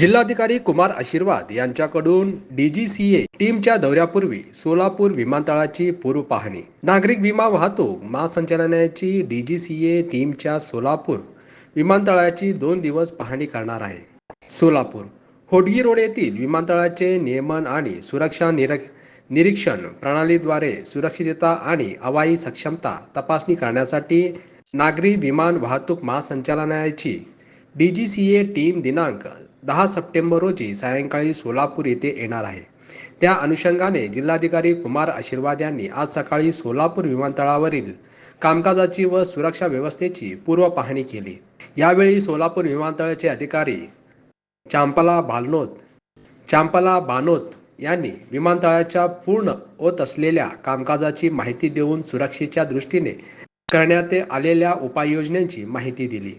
जिल्हाधिकारी कुमार आशीर्वाद यांच्याकडून डीजीसीए टीमच्या दौऱ्यापूर्वी सोलापूर विमानतळाची पूर्व पाहणी नागरिक विमा वाहतूक महासंचालनालयाची डीजीसीए टीमच्या सोलापूर विमानतळाची दोन दिवस पाहणी करणार आहे. सोलापूर होडगी रोड येथील विमानतळाचे नियमन आणि सुरक्षा निरक निरीक्षण प्रणालीद्वारे सुरक्षितता आणि हवाई सक्षमता तपासणी करण्यासाठी नागरी विमान वाहतूक महासंचालनालयाची डीजीसीए टीम दिनांक दहा सप्टेंबर रोजी सायंकाळी सोलापूर येथे येणार आहे. त्या अनुषंगाने जिल्हाधिकारी कुमार आशीर्वाद यांनी आज सकाळी सोलापूर विमानतळावरील कामकाजाची व सुरक्षा व्यवस्थेची पूर्व पाहणी केली. यावेळी सोलापूर विमानतळाचे अधिकारी चांपला भालनोत चांपला बानोत यांनी विमानतळाच्या पूर्ण होत असलेल्या कामकाजाची माहिती देऊन सुरक्षेच्या दृष्टीने करण्यात आलेल्या उपाययोजनांची माहिती दिली.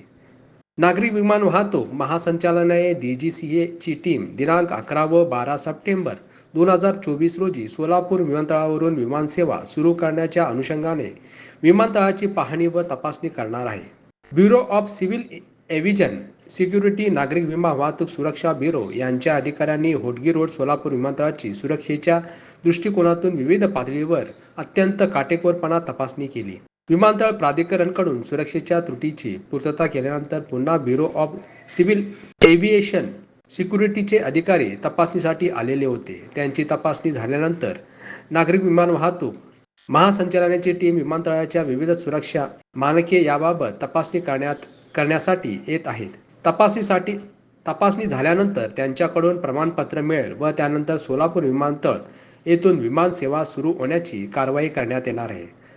नागरी विमान वाहतूक महासंचालनालय डी जी सी एची टीम दिनांक अकरा व बारा सप्टेंबर दोन हजार चोवीस रोजी सोलापूर विमानतळावरून विमानसेवा सुरू करण्याच्या अनुषंगाने विमानतळाची पाहणी व तपासणी करणार आहे. Bureau of civil aviation security नागरिक विमा वाहतूक सुरक्षा ब्युरो यांच्या अधिकाऱ्यांनी होटगी रोड सोलापूर विमानतळाची सुरक्षेच्या दृष्टिकोनातून विविध पातळीवर अत्यंत काटेकोरपणा तपासणी केली. विमानतळ प्राधिकरणकडून सुरक्षेच्या त्रुटीची पूर्तता केल्यानंतर पुन्हा ब्युरो ऑफ सिव्हिल एव्हिएशन सिक्युरिटीचे अधिकारी तपासणीसाठी आलेले होते. त्यांची तपासणी झाल्यानंतर नागरिक विमान वाहतूक महासंचालनाची टीम विमानतळाच्या विविध सुरक्षा मानके याबाबत तपासणी करण्यात करण्यासाठी येत आहेत. तपासणीसाठी तपासणी झाल्यानंतर त्यांच्याकडून प्रमाणपत्र मिळेल व त्यानंतर सोलापूर विमानतळ येथून विमान सेवा सुरू होण्याची कारवाई करण्यात येणार आहे.